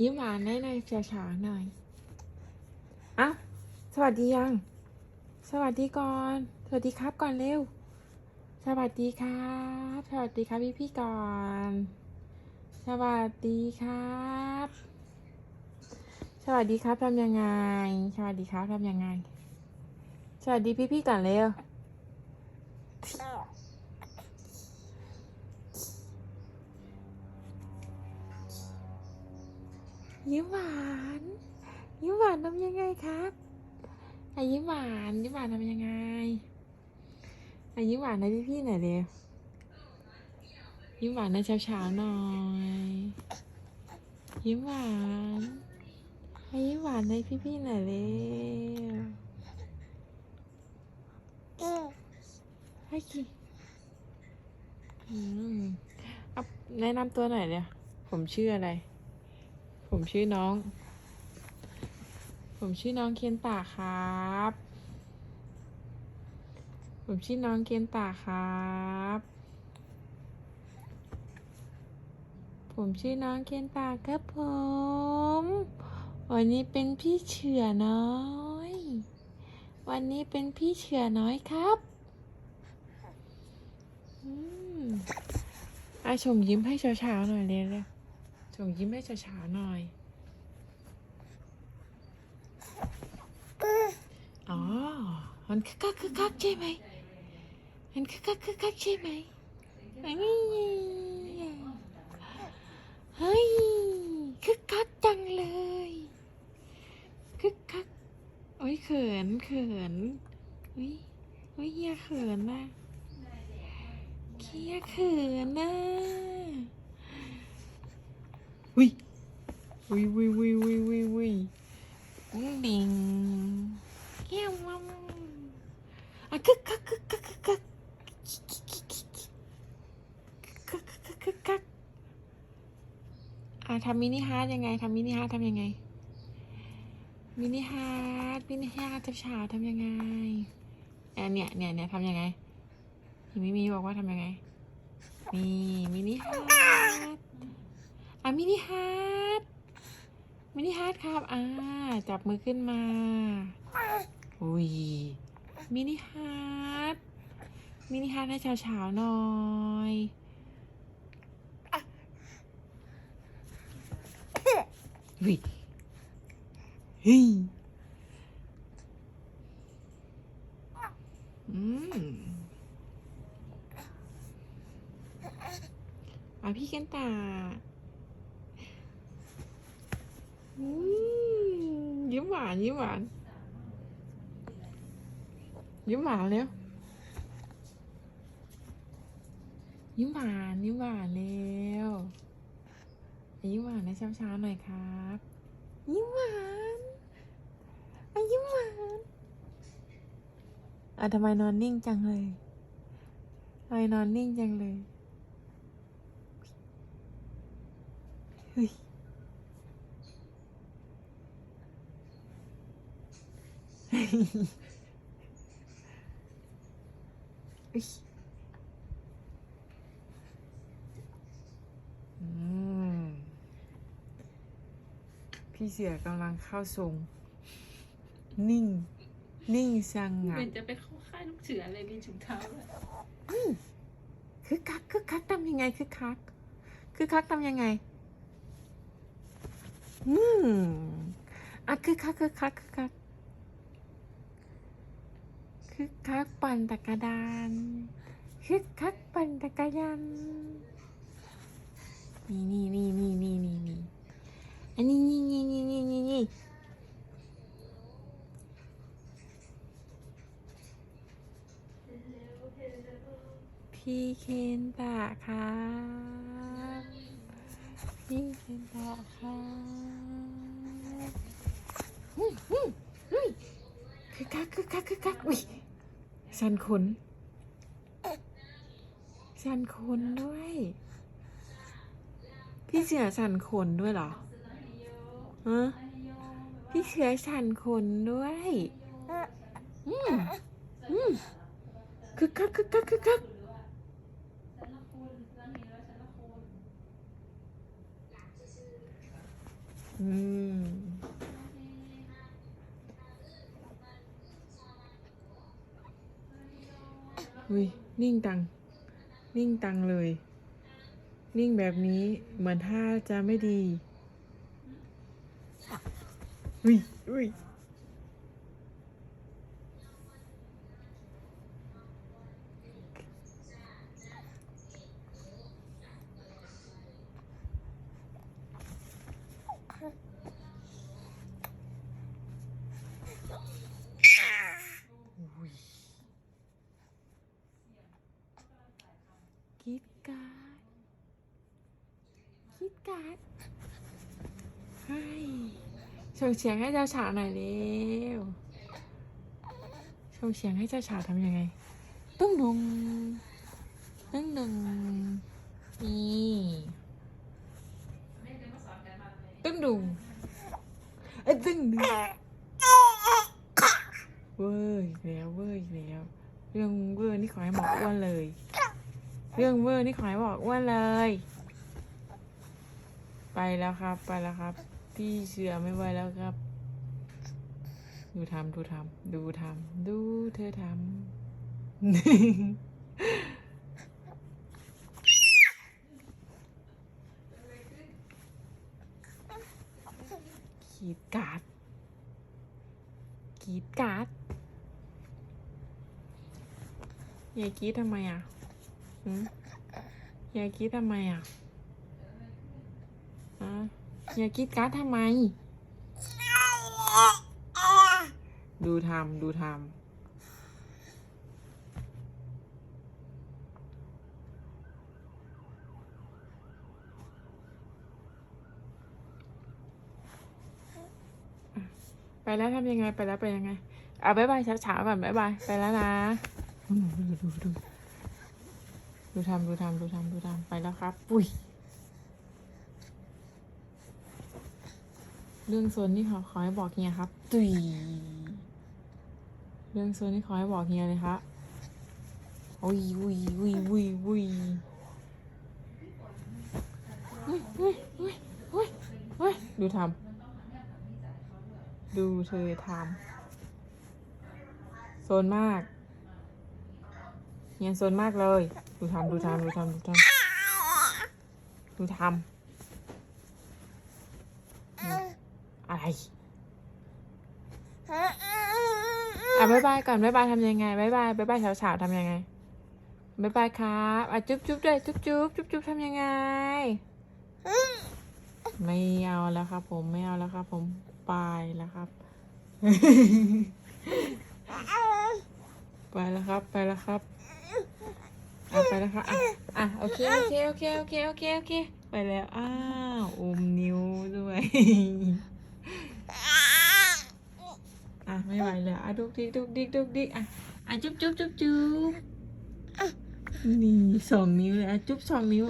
ยิ้มหวานได้หน่อยเฉาๆหน่อยอะสวัสดียัง สวัสดีก่อน สวัสดีครับก่อนเร็ว สวัสดีครับ สวัสดีครับพี่พี่ก่อน สวัสดีครับ สวัสดีครับทำยังไง สวัสดีครับทำยังไง สวัสดีพี่พี่ก่อนเร็ว ยิ้มหวานยิ้มหวานทำยังไงครับอะยิ้มหวานยิ้มหวานทำยังไงอะยิ้มหวานให้พี่ๆหน่อยเร็วยิ้มหวานในเช้าๆหน่อย ยิ้มหวานให้ยิ้มหวานให้พี่ๆหน่อยเร็วให้กี่อืมเอาแนะนำตัวหน่อยเดี๋ยวผมชื่ออะไร ผมชื่อน้อง ผมชื่อน้องเคนตาครับ ผมชื่อน้องเคนตาครับ ผมชื่อน้องเคนตาครับผม วันนี้เป็นพี่เฉือน้อย วันนี้เป็นพี่เฉือน้อยครับอืมอะชมยิ้มให้เช้าๆหน่อยเร็วๆ ชมยิ้มให้เช้าๆหน่อย อ๋อ มันคึกคักคึกคักใช่ไหมมันคึกคักคึกคักใช่ไหมอันนี้เฮ้ยคึกคักจังเลยคึกคักโอ้ยเขินเขินอุ้ยอุ้ยเฮียเขินนะเฮียเขินนะ อุ้ยอุ้ยอุ้ยอุ้ยอุ้ยอุ้ยอุ้ยบิงเฮียมัมอะคึกคักคึกคักคึกคักคึกคักคึกคักคึกคักอะทำมินิฮาร์ดยังไงทำมินิฮาร์ดทำยังไงมินิฮาร์ดมินิฮาร์ดเช้าทำยังไงอะเนี่ยเนี่ยเนี่ยทำยังไงมีมิมีบอกว่าทำยังไงนี่มินิฮาร์ด อะมินิฮาร์ดมินิฮาร์ดครับ อ่า จับมือขึ้นมา อุ้ย มินิฮาร์ดมินิฮาร์ดให้เช้าๆหน่อยอุ้ยเฮ้ยอืมอะพี่กันตา ยิ้มหวานยิ้มหวาน ยิ้มหวานเร็วยิ้มหวานยิ้มหวานเร็วยิ้มหวานในเช้าๆหน่อยครับ ยิ้มหวานอะยิ้มหวานอะทำไมนอนนิ่งจังเลยทำไมนอนนิ่งจังเลยเฮ้ยอุ๊ยอืม พี่เสือกำลังเข้าทรง นิ่ง นิ่งสงัเหมืดอนจะไปเข้าค่ายลูกเสือเลยมีถุงเท้าอะคึกคักคึกคักทำยังไงคึกคักคึกคักทำยังไง อืมอะคึกคักคึกคักคึกคัก คึกคักปั่นจักรยานคึกคักปั่นจักยานนี่นี่นี่นี่นี่นี่นี่อันนี้นี่นี่นี่นี่นี่นี่พี่เคนตะครับพี่เคนตะครับอืมอืมอืมคึกคักคึกคักคึกคักอุ้ย สันขนสันขนด้วย พี่เสือสันขนด้วยเหรอฮะพี่เสือสันขนด้วยอืมอืมคึกคักคึกคักคึกคักอืม อุ้ยนิ่งตัง นิ่งตังเลย นิ่งแบบนี้เหมือนท่าจะไม่ดีอุ้ยอุ้ย คิดการ์ดคิดการ์ดให้ส่งเสียงให้เจ้าฉาหน่อยเร็วส่งเสียงให้เจ้าฉาทำยังไงตุ้งดุงตุ้งดุงนี่ตุ้งดุงเอ้ยตุ้งดุงเว้ยอีแล้วเว้ยอีแล้ว เรื่องเวอร์นี่ขอให้บออ้วนเลย เรื่องเวอร์นี่ขอให้บอกอ้วนเลย ไปแล้วครับ ไปแล้วครับ พี่เชื่อไม่ไหวแล้วครับ ดูทำดูทำดูทำดูเธอทำขีดการ์ดขีดการ์ดยายกรีดทำไมอะ ยายกรีดทำไมอะอย่ากรีดการ์ดทำไม ดูทำดูทำไปแล้วทำยังไงไปแล้วไปยังไง เอะบ๊ายบายเช้าๆก่อนบ๊ายบาย ไปแล้วนะดูดูดู ดูทำดูทำดูทำดูทำไปแล้วครับ ปุ้ยเรื่องโซนนี่ขอขอให้บอกเฮียครับ ตุยเรื่องโซนนี่ขอให้บอกเฮียเลยครับโอ้ยวุยวุยวุยวุยดูทำดูเธอทำโซนมากเฮียโซนมากเลย ดูทำดูทำดูทำดูทำดูทำอะไรอะบายบายก่อนบายบายทำยังไงบายบายบายบายเฉาๆทำยังไงบายบายครับอะจุ๊บจุ๊บด้วยจุ๊บจุ๊บจุ๊บจุ๊บทำยังไง ไม่เอาแล้วครับ ผมไม่เอาแล้วครับ ผมไปแล้วครับ ไปแล้วครับ ไปแล้วครับ อะไปแล้วครับอะอะโอเคโอเคโอเคโอเคโอเคโอเคไปแล้วอ้าวอมนิ้วด้วยอะไม่ไหวแล้วอะดุกดิกดุกดิกดุกดิกอะอะจุ๊บจุ๊บจุ๊บจุ๊บนี่สองนิ้วเลยอะจุ๊บสองนิ้ว